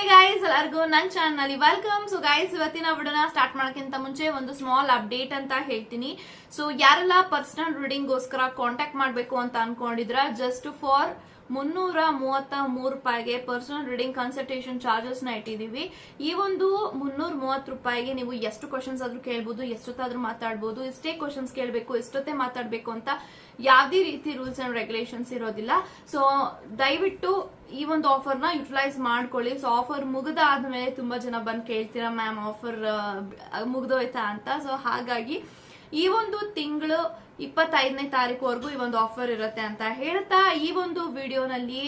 Hey guys ಎಲ್ಲರಿಗೂ ನನ್ನ channel welcome so guys ಇವತ್ತಿನ ವಿಡಿಯೋನ ಸ್ಟಾರ್ಟ್ ಮಾಡೋಕ್ಕಿಂತ ಮುಂಚೆ ಒಂದು ಸ್ಮಾಲ್ ಅಪ್ಡೇಟ್ ಅಂತ ಹೇಳ್ತೀನಿ. ಸೊ ಯಾರೆಲ್ಲ ಪರ್ಸನಲ್ ರೀಡಿಂಗ್ಗೋಸ್ಕರ ಕಾಂಟ್ಯಾಕ್ಟ್ ಮಾಡಬೇಕು ಅಂತ ಅನ್ಕೊಂಡಿದ್ರ ಜಸ್ಟ್ ಫಾರ್ ಮುನ್ನೂರ ಮೂವತ್ತ ಮೂರು ರೂಪಾಯಿಗೆ ಪರ್ಸನಲ್ ರೀಡಿಂಗ್ ಕನ್ಸಲ್ಟೇಷನ್ ಚಾರ್ಜಸ್ನ ಇಟ್ಟಿದೀವಿ ಈ ಒಂದು ಮುನ್ನೂರ ಮೂವತ್ತು ರೂಪಾಯಿಗೆ ನೀವು ಎಷ್ಟು ಕ್ವಶನ್ಸ್ ಆದ್ರೂ ಕೇಳಬಹುದು ಎಷ್ಟೊತ್ತಾದ್ರೂ ಮಾತಾಡಬಹುದು ಎಷ್ಟೇ ಕ್ವಶನ್ಸ್ ಕೇಳಬೇಕು, ಎಷ್ಟೊತ್ತೇ ಮಾತಾಡಬೇಕು ಅಂತ ಯಾವುದೇ ರೀತಿ ರೂಲ್ಸ್ ಅಂಡ್ ರೆಗ್ಯುಲೇಷನ್ಸ್ ಇರೋದಿಲ್ಲ. ಸೊ ದಯವಿಟ್ಟು ಈ ಒಂದು ಆಫರ್ನ ಯುಟಿಲೈಸ್ ಮಾಡ್ಕೊಳ್ಳಿ. ಸೊ ಆಫರ್ ಮುಗಿದಾದ್ಮೇಲೆ ತುಂಬಾ ಜನ ಬಂದು ಕೇಳ್ತೀರಾ ಮ್ಯಾಮ್ ಆಫರ್ ಮುಗ್ದೋಯ್ತಾ? ಅಂತ. ಸೊ ಹಾಗಾಗಿ ಈ ಒಂದು ತಿಂಗಳು ಇಪ್ಪತ್ತೈದನೇ ತಾರೀಕುವರೆಗೂ ಈ ಒಂದು ಆಫರ್ ಇರುತ್ತೆ ಅಂತ ಹೇಳ್ತಾ ಈ ಒಂದು ವಿಡಿಯೋನಲ್ಲಿ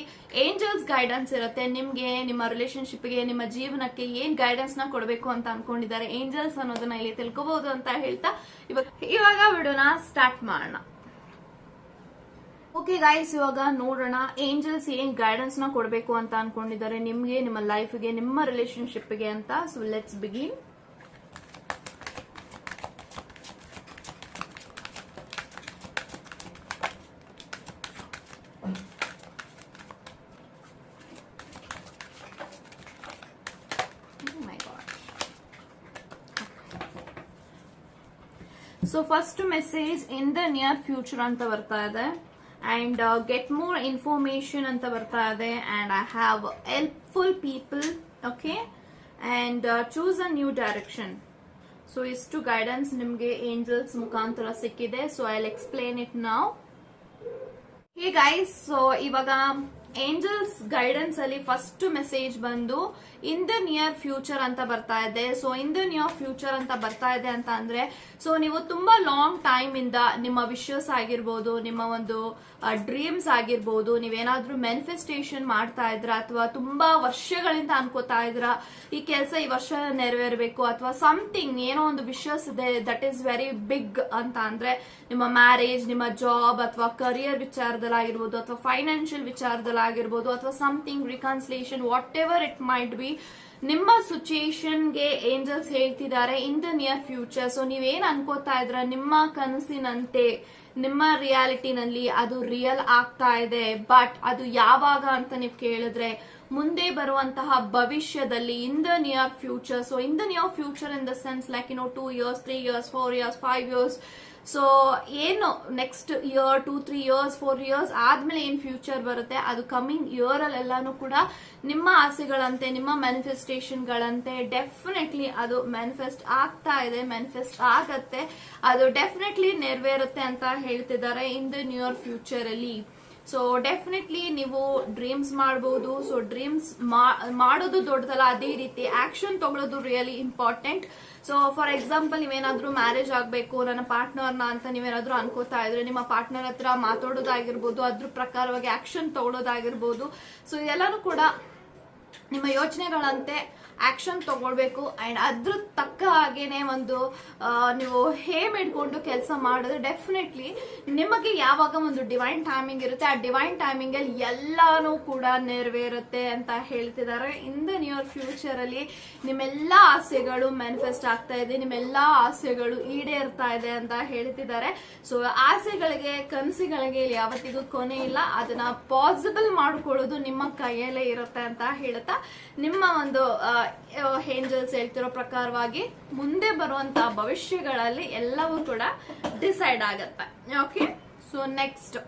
ಏಂಜಲ್ಸ್ ಗೈಡೆನ್ಸ್ ಇರುತ್ತೆ. ನಿಮ್ಗೆ, ನಿಮ್ಮ ರಿಲೇಶನ್ಶಿಪ್ಗೆ ನಿಮ್ಮ ಜೀವನಕ್ಕೆ ಏನ್ ಗೈಡೆನ್ಸ್ನ ಕೊಡಬೇಕು ಅಂತ ಅನ್ಕೊಂಡಿದ್ದಾರೆ ಏಂಜಲ್ಸ್ ಅನ್ನೋದನ್ನ ಇಲ್ಲಿ ತಿಳ್ಕೊಬಹುದು ಅಂತ ಹೇಳ್ತಾ ಇವಾಗ ಇವಾಗ ವಿಡಿಯೋನ ಸ್ಟಾರ್ಟ್ ಮಾಡೋಣ. ಓಕೆ ಗೈಸ್ ಇವಾಗ ನೋಡೋಣ ಏಂಜಲ್ಸ್ ಏನ್ ಗೈಡೆನ್ಸ್ನ ಕೊಡಬೇಕು ಅಂತ ಅನ್ಕೊಂಡಿದ್ದಾರೆ. ನಿಮ್ಗೆ, ನಿಮ್ಮ ಲೈಫ್ಗೆ ನಿಮ್ಮ ರಿಲೇಶನ್ಶಿಪ್ಗೆ ಅಂತ. So let's begin so first message in the near future ಅಂತ ಬರ್ತಾ ಇದೆ ಅಂಡ್ ಗೆಟ್ ಮೋರ್ ಇನ್ಫಾರ್ಮೇಶನ್ ಅಂತ ಬರ್ತಾ ಇದೆ and I have helpful people okay and choose a new direction so ಇಷ್ಟು ಗೈಡೆನ್ಸ್ ನಿಮ್ಗೆ ಏಂಜಲ್ಸ್ ಮುಖಾಂತರ ಸಿಕ್ಕಿದೆ. ಸೊ ಐ ಎಕ್ಸ್ಪ್ಲೇನ್ ಇಟ್ ನಾವ್ ಹೇ ಗೈಸ್ ಸೊ ಇವಾಗ ಏಂಜಲ್ಸ್ ಗೈಡೆನ್ಸ್ ಅಲ್ಲಿ ಫಸ್ಟ್ ಮೆಸೇಜ್ ಬಂದು ಇನ್ ದ ನಿಯರ್ ಫ್ಯೂಚರ್ ಅಂತ ಬರ್ತಾ ಇದೆ. So in the near future ಅಂತ ಬರ್ತಾ ಇದೆ ಅಂತ ಅಂದ್ರೆ ಸೊ ನೀವು ತುಂಬಾ ಲಾಂಗ್ ಟೈಮ್ ಇಂದ ನಿಮ್ಮ ವಿಶಸ್ ಆಗಿರ್ಬೋದು, ನಿಮ್ಮ ಒಂದು ಡ್ರೀಮ್ಸ್ ಆಗಿರ್ಬೋದು, ನೀವೇನಾದ್ರೂ ಮ್ಯಾನಿಫೆಸ್ಟೇಷನ್ ಮಾಡ್ತಾ ಇದ್ರ ಅಥವಾ ತುಂಬಾ ವರ್ಷಗಳಿಂದ ಅನ್ಕೋತಾ ಇದ್ರ, ಈ ಕೆಲಸ ಈ ವರ್ಷ ನೆರವೇರಬೇಕು ಅಥವಾ ಸಮಥಿಂಗ್ ಏನೋ ಒಂದು ವಿಶಸ್ ಇದೆ ದಟ್ ಈಸ್ ವೆರಿ ಬಿಗ್ ಅಂತ ಅಂದ್ರೆ ನಿಮ್ಮ ಮ್ಯಾರೇಜ್ ನಿಮ್ಮ ಜಾಬ್ ಅಥವಾ ಕರಿಯರ್ ವಿಚಾರದಲ್ಲಾಗಿರ್ಬೋದು ಅಥವಾ ಫೈನಾನ್ಷಿಯಲ್ ವಿಚಾರದಲ್ಲಾಗಿರ್ಬೋದು ಅಥವಾ something reconciliation whatever it might be ನಿಮ್ಮ ಸಿಚುಯೇಷನ್ಗೆ ಏಂಜಲ್ಸ್ ಹೇಳ್ತಿದ್ದಾರೆ in the near future so ನೀವೇನ್ ಅನ್ಕೋತಾ ಇದ್ರ? ನಿಮ್ಮ ಕನಸಿನಂತೆ, ನಿಮ್ಮ ರಿಯಾಲಿಟಿನಲ್ಲಿ ಅದು ರಿಯಲ್ ಆಗ್ತಾ ಇದೆ. ಬಟ್ ಅದು ಯಾವಾಗ ಅಂತ ನೀವು ಕೇಳಿದ್ರೆ ಮುಂದೆ ಬರುವಂತಹ ಭವಿಷ್ಯದಲ್ಲಿ in the near future so in the near future in the sense like you know two years three years four years five years so ಏನು next year two three years four years ಆದ್ಮೇಲೆ ಏನ್ future ಬರುತ್ತೆ? ಅದು coming year ಅಲ್ಲೆಲ್ಲಾನು ಕೂಡ ನಿಮ್ಮ ಆಸೆಗಳಂತೆ, ನಿಮ್ಮ ಮ್ಯಾನಿಫೆಸ್ಟೇಷನ್ಗಳಂತೆ definitely ಅದು manifest ಆಗ್ತಾ ಇದೆ ಮ್ಯಾನಿಫೆಸ್ಟ್ ಆಗತ್ತೆ. ಅದು ಡೆಫಿನೆಟ್ಲಿ ನೆರವೇರುತ್ತೆ ಅಂತ ಹೇಳ್ತಿದ್ದಾರೆ ಇನ್ ದ ನಿಯರ್ ಫ್ಯೂಚರ್ ಅಲ್ಲಿ. ಸೊ ಡೆಫಿನೆಟ್ಲಿ ನೀವು ಡ್ರೀಮ್ಸ್ ಮಾಡಬಹುದು ಸೊ ಡ್ರೀಮ್ಸ್ ಮಾಡೋದು ದೊಡ್ಡದಲ್ಲ, ಅದೇ ರೀತಿ ಆಕ್ಷನ್ ತಗೊಳ್ಳೋದು really important so for example ನೀವೇನಾದ್ರೂ ಮ್ಯಾರೇಜ್ ಆಗಬೇಕು, ನನ್ನ ಪಾರ್ಟ್ನರ್ನ ಅಂತ ನೀವೇನಾದ್ರೂ ಅನ್ಕೋತಾ ಇದ್ರೆ, ನಿಮ್ಮ ಪಾರ್ಟ್ನರ್ ಹತ್ರ ಮಾತಾಡೋದಾಗಿರ್ಬೋದು, ಅದ್ರ ಪ್ರಕಾರವಾಗಿ ಆಕ್ಷನ್ ತಗೊಳ್ಳೋದಾಗಿರ್ಬೋದು. ಸೊ ಇದೆಲ್ಲಾನು ಕೂಡ ನಿಮ್ಮ ಯೋಚನೆಗಳಂತೆ ಆಕ್ಷನ್ ತಗೊಳ್ಬೇಕು ಅಂಡ್ ಅದ್ರ ತಕ್ಕ ಹಾಗೇನೆ ಒಂದು ನೀವು ಹೇಮ್ ಇಟ್ಕೊಂಡು ಕೆಲಸ ಮಾಡಿದ್ರೆ ಡೆಫಿನೆಟ್ಲಿ ನಿಮಗೆ ಯಾವಾಗ ಒಂದು ಡಿವೈನ್ ಟೈಮಿಂಗ್ ಇರುತ್ತೆ, ಆ ಡಿವೈನ್ ಟೈಮಿಂಗ್ ಅಲ್ಲಿ ಎಲ್ಲಾನು ಕೂಡ ನೆರವೇರುತ್ತೆ ಅಂತ ಹೇಳ್ತಿದ್ದಾರೆ. ಇನ್ ದ ನಿಯರ್ ಫ್ಯೂಚರ್ ಅಲ್ಲಿ ನಿಮ್ಮೆಲ್ಲಾ ಆಸೆಗಳು ಮ್ಯಾನಿಫೆಸ್ಟ್ ಆಗ್ತಾ ಇದೆ, ನಿಮ್ಮೆಲ್ಲಾ ಆಸೆಗಳು ಈಡೇರ್ತಾ ಇದೆ ಅಂತ ಹೇಳ್ತಿದ್ದಾರೆ. ಸೊ ಆಸೆಗಳಿಗೆ, ಕನಸುಗಳಿಗೆ ಯಾವತ್ತಿಗೂ ಕೊನೆ ಇಲ್ಲ. ಅದನ್ನ ಪಾಸಿಬಲ್ ಮಾಡ್ಕೊಳ್ಳೋದು ನಿಮ್ಮ ಕೈಯಲ್ಲೇ ಇರುತ್ತೆ ಅಂತ ಹೇಳ್ತಾ ನಿಮ್ಮ ಒಂದು ಏಂಜಲ್ಸ್ ಹೇಳ್ತಿರೋ ಪ್ರಕಾರವಾಗಿ ಮುಂದೆ ಬರುವಂತಹ ಭವಿಷ್ಯಗಳಲ್ಲಿ ಎಲ್ಲವೂ ಕೂಡ ಡಿಸೈಡ್ ಆಗತ್ತೆ. Okay so next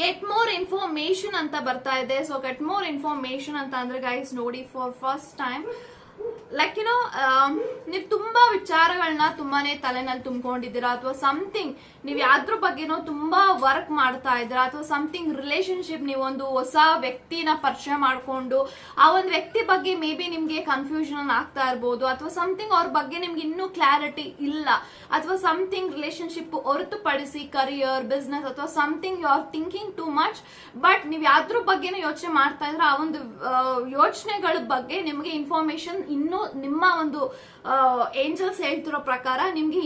get more information ಅಂತ ಬರ್ತಾ ಇದೆ. ಸೊ ಗೆಟ್ ಮೋರ್ ಇನ್ಫಾರ್ಮೇಶನ್ ಅಂತ ಅಂದ್ರೆ ಗೈಸ್ ನೋಡಿ for first time like you know ನೀವು ತುಂಬಾ ವಿಚಾರಗಳನ್ನ ತುಂಬಾನೇ ತಲೆನಲ್ಲಿ ತುಂಬಿಕೊಂಡಿದ್ದೀರಾ? ಅಥವಾ ಸಮಥಿಂಗ್ ನೀವು ಯಾವ್ದ್ರ ಬಗ್ಗೆನೋ ತುಂಬಾ ವರ್ಕ್ ಮಾಡ್ತಾ ಇದ್ದೀರಾ? ಅಥವಾ ಸಮಥಿಂಗ್ ರಿಲೇಶನ್ಶಿಪ್ ನೀವೊಂದು ಹೊಸ ವ್ಯಕ್ತಿನ ಪರಿಚಯ ಮಾಡ್ಕೊಂಡು ಆ ಒಂದು ವ್ಯಕ್ತಿ ಬಗ್ಗೆ ಮೇ ಬಿ ನಿಮ್ಗೆ ಕನ್ಫ್ಯೂಷನ್ ಆಗ್ತಾ ಇರ್ಬೋದು. ಅಥವಾ ಸಮಥಿಂಗ್ ಅವ್ರ ಬಗ್ಗೆ ನಿಮ್ಗೆ ಇನ್ನೂ ಕ್ಲಾರಿಟಿ ಇಲ್ಲ. ಅಥವಾ ಸಮಥಿಂಗ್ ರಿಲೇಶನ್ಶಿಪ್ ಹೊರತುಪಡಿಸಿ ಕರಿಯರ್ ಬಿಸ್ನೆಸ್ ಅಥವಾ something you are thinking too much but ನೀವು ಯಾವ್ದ್ರ ಬಗ್ಗೆನೂ ಯೋಚನೆ ಮಾಡ್ತಾ ಇದ್ರೆ ಆ ಒಂದು ಯೋಚನೆಗಳ ಬಗ್ಗೆ ನಿಮಗೆ ಇನ್ಫಾರ್ಮೇಶನ್ ಇನ್ನೂ ನಿಮ್ಮ ಒಂದು ಏಂಜಲ್ಸ್ ಹೇಳ್ತಿರೋ ಪ್ರಕಾರ ನಿಮ್ಗೆ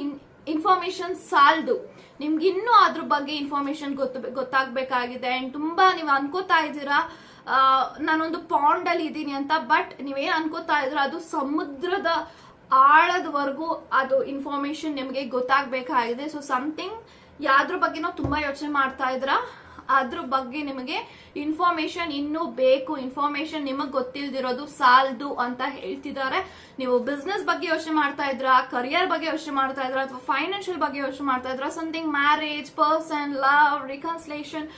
ಇನ್ಫಾರ್ಮೇಶನ್ ಸಾಲ್ದು. ನಿಮ್ಗೆ ಇನ್ನೂ ಅದ್ರ ಬಗ್ಗೆ ಇನ್ಫಾರ್ಮೇಶನ್ ಗೊತ್ತ, ಗೊತ್ತಾಗ್ಬೇಕಾಗಿದೆ. ಅಂಡ್ ತುಂಬಾ ನೀವು ಅನ್ಕೋತಾ ಇದ್ದೀರಾ ನಾನೊಂದು ಪಾಂಡ್ ಅಲ್ಲಿ ಇದ್ದೀನಿ ಅಂತ ಬಟ್ ನೀವೇನ್ ಅನ್ಕೋತಾ ಇದ್ರ ಅದು ಸಮುದ್ರದ ಆಳದವರೆಗೂ ಅದು ಇನ್ಫಾರ್ಮೇಶನ್ ನಿಮಗೆ ಗೊತ್ತಾಗ್ಬೇಕಾಗಿದೆ. ಸೊ ಸಮಥಿಂಗ್ ಯಾವ್ದ್ರ ಬಗ್ಗೆನೋ ತುಂಬಾ ಯೋಚನೆ ಮಾಡ್ತಾ ಇದ್ರ ಅದ್ರ ಬಗ್ಗೆ ನಿಮಗೆ ಇನ್ಫಾರ್ಮೇಶನ್ ಇನ್ನೂ ಬೇಕು. ಇನ್ಫಾರ್ಮೇಶನ್ ನಿಮಗ್ ಗೊತ್ತಿಲ್ದಿರೋದು ಸಾಲದು ಅಂತ ಹೇಳ್ತಿದ್ದಾರೆ. ನೀವು ಬಿಸ್ನೆಸ್ ಬಗ್ಗೆ ಯೋಚನೆ ಮಾಡ್ತಾ ಇದ್ರ ಕರಿಯರ್ ಬಗ್ಗೆ ಯೋಚನೆ ಮಾಡ್ತಾ ಇದ್ರ, ಅಥವಾ ಫೈನಾನ್ಷಿಯಲ್ ಬಗ್ಗೆ ಯೋಚನೆ ಮಾಡ್ತಾ ಇದ್ರ something marriage person love reconciliation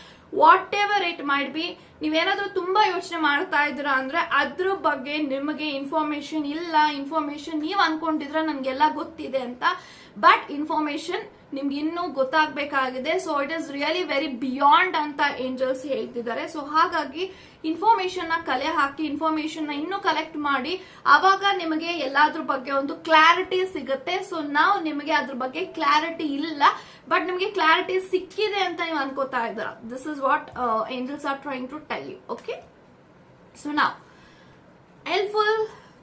whatever it might be ನೀವೇನಾದ್ರೂ ತುಂಬಾ ಯೋಚನೆ ಮಾಡ್ತಾ ಇದ್ದೀರಾ ಅಂದ್ರೆ ಅದ್ರ ಬಗ್ಗೆ ನಿಮಗೆ ಇನ್ಫಾರ್ಮೇಶನ್ ಇಲ್ಲ. ಇನ್ಫಾರ್ಮೇಶನ್ ನೀವು ಅನ್ಕೊಂಡಿದ್ರ ನನ್ಗೆಲ್ಲ ಗೊತ್ತಿದೆ ಅಂತ ಬಟ್ ಇನ್ಫಾರ್ಮೇಶನ್ ನಿಮ್ಗೆ ಇನ್ನೂ ಗೊತ್ತಾಗಬೇಕಾಗಿದೆ. So it is really very beyond ಅಂತ ಏಂಜಲ್ಸ್ ಹೇಳ್ತಿದ್ದಾರೆ. ಸೊ ಹಾಗಾಗಿ ಇನ್ಫಾರ್ಮೇಶನ್ನ ಕಲೆ ಹಾಕಿ ಇನ್ಫಾರ್ಮೇಶನ್ನ ಇನ್ನೂ ಕಲೆಕ್ಟ್ ಮಾಡಿ ಅವಾಗ ನಿಮಗೆ ಎಲ್ಲಾದ್ರ ಬಗ್ಗೆ ಒಂದು ಕ್ಲಾರಿಟಿ ಸಿಗುತ್ತೆ. ಸೊ ನಾವು ನಿಮಗೆ ಅದ್ರ ಬಗ್ಗೆ ಕ್ಲಾರಿಟಿ ಇಲ್ಲ. ಬಟ್ ನಿಮಗೆ ಕ್ಲಾರಿಟಿ ಸಿಕ್ಕಿದೆ ಅಂತ ನೀವು ಅನ್ಕೋತಾ ಇದ್ದೀರಾ? This is what angels are trying to tell you okay so ನಾವು ಹೆಲ್ಪ್ಫುಲ್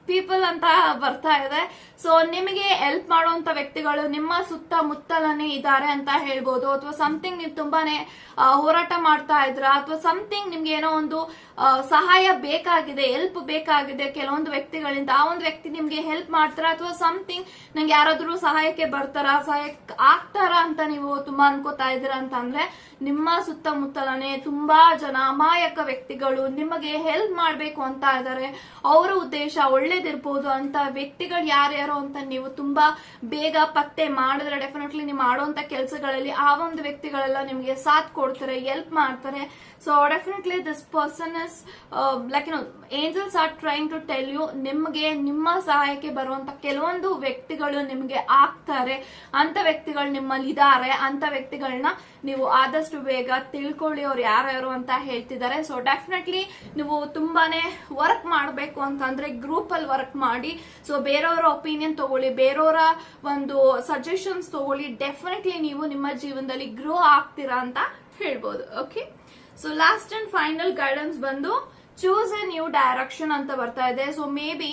ಪೀಪಲ್ ಅಂತ ಬರ್ತಾ ಇದೆ. ಸೊ ನಿಮಗೆ ಹೆಲ್ಪ್ ಮಾಡುವಂತ ವ್ಯಕ್ತಿಗಳು ನಿಮ್ಮ ಸುತ್ತಮುತ್ತಲನೇ ಇದ್ದಾರೆ ಅಂತ ಹೇಳ್ಬೋದು. ಅಥವಾ ಸಮಥಿಂಗ್ ನೀವು ತುಂಬಾನೇ ಹೋರಾಟ ಮಾಡ್ತಾ ಇದ್ರ ಅಥವಾ ಸಮಥಿಂಗ್ ನಿಮ್ಗೆ ಏನೋ ಒಂದು ಸಹಾಯ ಬೇಕಾಗಿದೆ ಹೆಲ್ಪ್ ಬೇಕಾಗಿದೆ ಕೆಲವೊಂದು ವ್ಯಕ್ತಿಗಳಿಂದ. ಆ ಒಂದು ವ್ಯಕ್ತಿ ನಿಮ್ಗೆ ಹೆಲ್ಪ್ ಮಾಡ್ತಾರ? ಅಥವಾ ಸಮಥಿಂಗ್ ನಂಗೆ ಯಾರಾದ್ರೂ ಸಹಾಯಕ್ಕೆ ಬರ್ತಾರ? ಸಹಾಯ ಆಗ್ತಾರ ಅಂತ ನೀವು ತುಂಬಾ ಅನ್ಕೋತಾ ಇದ್ದೀರಾ ಅಂತ ಅಂದ್ರೆ ನಿಮ್ಮ ಸುತ್ತಮುತ್ತಲನೇ ತುಂಬಾ ಜನ ಅಮಾಯಕ ವ್ಯಕ್ತಿಗಳು ನಿಮಗೆ ಹೆಲ್ಪ್ ಮಾಡ್ಬೇಕು ಅಂತ ಇದ್ದಾರೆ. ಅವರ ಉದ್ದೇಶ ಒಳ್ಳೇದಿರ್ಬೋದು ಅಂತ ವ್ಯಕ್ತಿಗಳು ಯಾರ್ಯಾರು ಅಂತ ನೀವು ತುಂಬಾ ಬೇಗ ಪತ್ತೆ ಮಾಡಿದ್ರೆ ಡೆಫಿನೆಟ್ಲಿ ನೀವು ಮಾಡುವಂತ ಕೆಲಸಗಳಲ್ಲಿ ಆ ಒಂದು ವ್ಯಕ್ತಿಗಳೆಲ್ಲ ನಿಮಗೆ ಸಾಥ್ ಕೊಡ್ತಾರೆ ಹೆಲ್ಪ್ ಮಾಡ್ತಾರೆ. So definitely this person is like you angels are trying to tell you ನಿಮಗೆ ನಿಮ್ಮ ಸಹಾಯಕ್ಕೆ ಬರುವಂತ ಕೆಲವೊಂದು ವ್ಯಕ್ತಿಗಳು ನಿಮಗೆ ಆಗ್ತಾರೆ. ಅಂತ ವ್ಯಕ್ತಿಗಳು ನಿಮ್ಮಲ್ಲಿ ಇದ್ದಾರೆ. ಅಂತ ವ್ಯಕ್ತಿಗಳನ್ನ ನೀವು ಆದಷ್ಟು ಬೇಗ ತಿಳ್ಕೊಳ್ಳಿ ಅವ್ರು ಯಾರ್ಯಾರು ಅಂತ ಹೇಳ್ತಿದ್ದಾರೆ. ಸೊ ಡೆಫಿನೆಟ್ಲಿ ನೀವು ತುಂಬಾನೇ ವರ್ಕ್ ಮಾಡಬೇಕು ಅಂತಂದ್ರೆ ಗ್ರೂಪ್ ವರ್ಕ್ ಮಾಡಿ. ಸೊ ಬೇರೆಯವರ ಒಪಿನಿಯನ್ ತಗೊಳ್ಳಿ, ಬೇರೆಯವರ ಒಂದು ಸಜೆಷನ್ಸ್ ತಗೊಳ್ಳಿ. ಡೆಫಿನೆಟ್ಲಿ ನೀವು ನಿಮ್ಮ ಜೀವನದಲ್ಲಿ ಗ್ರೋ ಆಗ್ತೀರಾ ಅಂತ ಹೇಳ್ಬೋದು okay so last and final guidance ಬಂದು ಚೂಸ್ ಎ ನ್ಯೂ ಡೈರೆಕ್ಷನ್ ಅಂತ ಬರ್ತಾ ಇದೆ. ಸೊ ಮೇ ಬಿ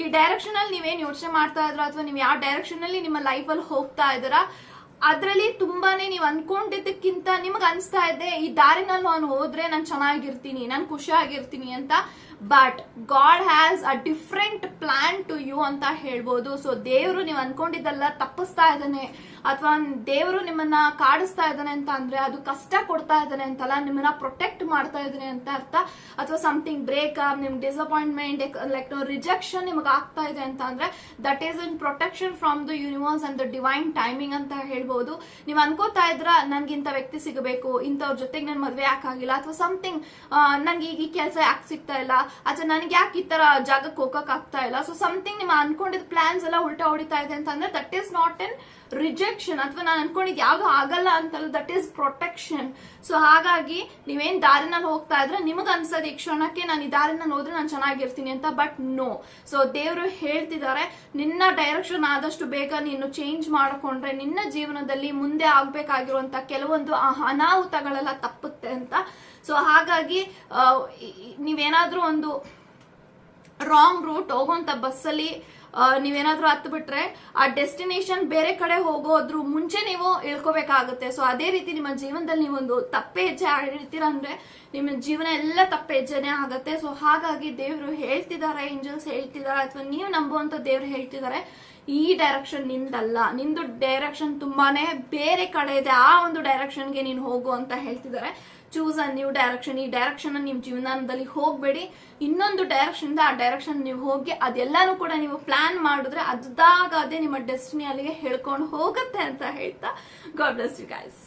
ಈ ಡೈರೆಕ್ಷನ್ ಅಲ್ಲಿ ನೀವೇನ್ ಯೋಚನೆ ಮಾಡ್ತಾ ಇದ್ರ ಅಥವಾ ನೀವು ಯಾವ ಡೈರೆಕ್ಷನ್ ಅಲ್ಲಿ ನಿಮ್ಮ ಲೈಫ್ ಅಲ್ಲಿ ಹೋಗ್ತಾ ಇದ್ದೀರಾ, ಅದರಲ್ಲಿ ತುಂಬಾನೇ ನೀವು ಅನ್ಕೊಂಡಿದ್ದಕ್ಕಿಂತ ನಿಮ್ಗೆ ಅನಿಸ್ತಾ ಇದೆ, ಈ ದಾರಿನಲ್ಲಿ ನಾನು ಹೋದ್ರೆ ನಾನು ಚೆನ್ನಾಗಿರ್ತೀನಿ, ನಾನು ಖುಷಿಯಾಗಿರ್ತೀನಿ ಅಂತ but God has a different plan to you ಅಂತ ಹೇಳ್ಬೋದು. ಸೊ ದೇವರು ನೀವು ಅನ್ಕೊಂಡಿದ್ದೆಲ್ಲ, ತಪ್ಪಿಸ್ತಾ ಇದ್ದಾನೆ. ಅಥವಾ ದೇವರು ನಿಮ್ಮನ್ನ ಕಾಡಿಸ್ತಾ ಇದ್ದಾನೆ ಅಂತ ಅಂದ್ರೆ ಅದು ಕಷ್ಟ ಕೊಡ್ತಾ ಇದ್ದಾನೆ ಅಂತಲ್ಲ, ನಿಮ್ಮನ್ನ ಪ್ರೊಟೆಕ್ಟ್ ಮಾಡ್ತಾ ಇದ್ದಾನೆ ಅಂತ ಅರ್ಥ. ಅಥವಾ ಸಮಥಿಂಗ್ ಬ್ರೇಕ್ ನಿಮ್ ಡಿಸಪಾಯಿಂಟ್ಮೆಂಟ್ ಲೈಕ್ ರಿಜೆಕ್ಷನ್ ನಿಮಗೆ ಆಗ್ತಾ ಇದೆ ಅಂತ ಅಂದ್ರೆ that is in protection from the universe and the divine timing ಅಂತ ಹೇಳ್ಬಹುದು ನೀವು ಅನ್ಕೋತಾ ಇದ್ರ, ನನ್ಗೆ ಇಂಥ ವ್ಯಕ್ತಿ ಸಿಗಬೇಕು, ಇಂಥವ್ರ ಜೊತೆಗೆ ನನ್ ಮದುವೆ ಯಾಕಾಗಿಲ್ಲ ಅಥವಾ ಸಮಥಿಂಗ್ ನಂಗೆ ಈಗ ಈ ಕೆಲಸ ಯಾಕೆ ಸಿಗ್ತಾ ಇಲ್ಲ ಅಥವಾ ನನಗೆ ಯಾಕೆ ಈ ತರ ಜಾಗಕ್ಕೆ ಹೋಗಕ್ ಆಗ್ತಾ ಇಲ್ಲ? ಸೊ ಸಮಥಿಂಗ್ ನಿಮ್ಮ ಅನ್ಕೊಂಡಿದ್ ಪ್ಲಾನ್ಸ್ ಎಲ್ಲ ಉಲ್ಟಾ ಹೊಡಿತಾ ಇದೆ ಅಂತಂದ್ರೆ that is not an rejection ಅಥವಾ ನಾನು ಅನ್ಕೊಂಡಿದ್ದೆ ಯಾವ್ದು ಆಗಲ್ಲ ಅಂತಲ್ಲ ದಟ್ ಈಸ್ ಪ್ರೊಟೆಕ್ಷನ್ ಸೊ ಹಾಗಾಗಿ ನೀವೇನ್ ದಾರಿನಲ್ಲಿ ಹೋಗ್ತಾ ಇದ್ರೆ ನಿಮಗೆ ಅನ್ಸೋದು, ಈ ಕ್ಷಣಕ್ಕೆ ನಾನು ಈ ದಾರಿನಲ್ಲಿ ಹೋದ್ರೆ ನಾನು ಚೆನ್ನಾಗಿರ್ತೀನಿ ಅಂತ ಬಟ್ ನೋ ಸೊ ದೇವರು ಹೇಳ್ತಿದ್ದಾರೆ, ನಿನ್ನ ಡೈರೆಕ್ಷನ್ ಆದಷ್ಟು ಬೇಗ ನೀನು ಚೇಂಜ್ ಮಾಡಿಕೊಂಡ್ರೆ ನಿನ್ನ ಜೀವನದಲ್ಲಿ ಮುಂದೆ ಆಗ್ಬೇಕಾಗಿರುವಂತ ಕೆಲವೊಂದು ಅನಾಹುತಗಳೆಲ್ಲ ತಪ್ಪುತ್ತೆ ಅಂತ. ಸೊ ಹಾಗಾಗಿ ನೀವೇನಾದರೂ ಒಂದು ರಾಂಗ್ ರೂಟ್ ಹೋಗುವಂತ ಬಸ್ಸಲ್ಲಿ ನೀವೇನಾದ್ರೂ ಹತ್ತು ಬಿಟ್ರೆ ಆ ಡೆಸ್ಟಿನೇಷನ್ ಬೇರೆ ಕಡೆ ಹೋಗೋದ್ರ ಮುಂಚೆ ನೀವು ಇಳ್ಕೋಬೇಕಾಗುತ್ತೆ. ಸೊ ಅದೇ ರೀತಿ ನಿಮ್ಮ ಜೀವನದಲ್ಲಿ ನೀವೊಂದು ತಪ್ಪೆ ಹೆಜ್ಜೆ ಆಡಿರ್ತೀರ ಅಂದ್ರೆ ನಿಮ್ಮ ಜೀವನ ಎಲ್ಲ ತಪ್ಪೆ ಹೆಜ್ಜೆನೆ ಆಗುತ್ತೆ. ಸೊ ಹಾಗಾಗಿ ದೇವರು ಹೇಳ್ತಿದ್ದಾರೆ ಏಂಜಲ್ಸ್ ಹೇಳ್ತಿದ್ದಾರೆ, ಅಥವಾ ನೀವು ನಂಬುವಂತ ದೇವ್ರು ಹೇಳ್ತಿದ್ದಾರೆ, ಈ ಡೈರೆಕ್ಷನ್ ನಿಂದಲ್ಲ. ನಿಂದು ಡೈರೆಕ್ಷನ್ ತುಂಬಾನೇ ಬೇರೆ ಕಡೆ ಇದೆ. ಆ ಒಂದು ಡೈರೆಕ್ಷನ್ಗೆ ನೀನು ಹೋಗು ಅಂತ ಹೇಳ್ತಿದ್ದಾರೆ. ಚೂಸ್ ಅ ನ್ಯೂ ಡೈರೆಕ್ಷನ್ ಈ ಡೈರೆಕ್ಷನ್ ನಿಮ್ಮ ಜೀವನದಲ್ಲಿ ಹೋಗ್ಬೇಡಿ. ಇನ್ನೊಂದು ಡೈರೆಕ್ಷನ್ ಆ ಡೈರೆಕ್ಷನ್ ನೀವು ಹೋಗಿ, ಅದೆಲ್ಲಾನು ಕೂಡ ನೀವು ಪ್ಲಾನ್ ಮಾಡಿದ್ರೆ ಅದಾಗ ಅದೇ ನಿಮ್ಮ ಡೆಸ್ಟಿನಿ ಅಲ್ಲಿಗೆ ಹೇಳ್ಕೊಂಡು ಹೋಗುತ್ತೆ ಅಂತ ಹೇಳ್ತಾ. God bless you guys